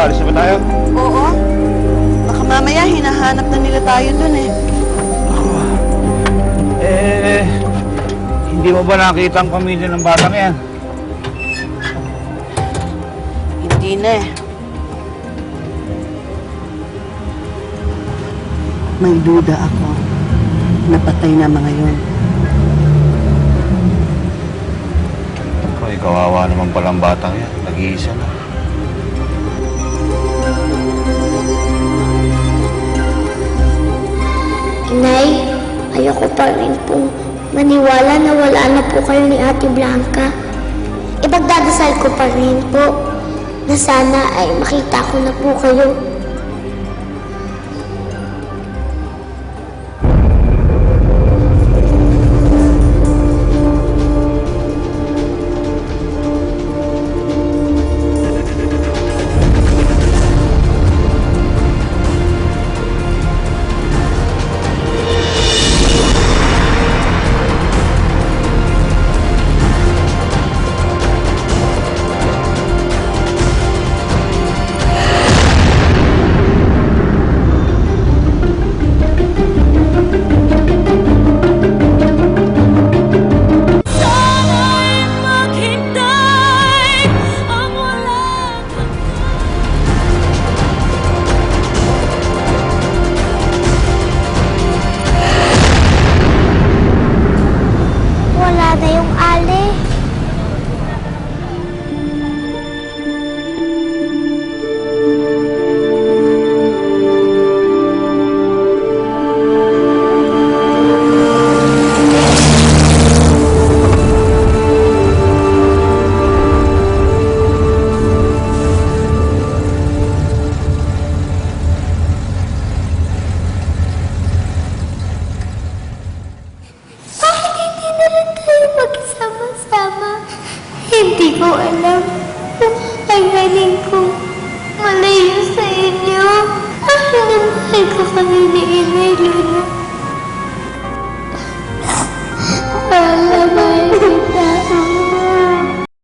Alis na ba tayo? Oo. Baka mamaya hinahanap na nila tayo dun eh. Eh, hindi mo ba nakita ang pamilya ng batang yan? Hindi na eh. May duda ako. Napatay na mga yun. Ay, kawawa naman palang batang yan. Nag-iisa na. Ayoko pa rin pong maniwala na wala na po kayo ni Ate Blanca. Ipagdadasal ko pa rin po na sana ay makita ko na po kayo. Hindi ko alam kung kakayanin kong malayo sa inyo. Mahal na mahal ko kami ni Inay Luna.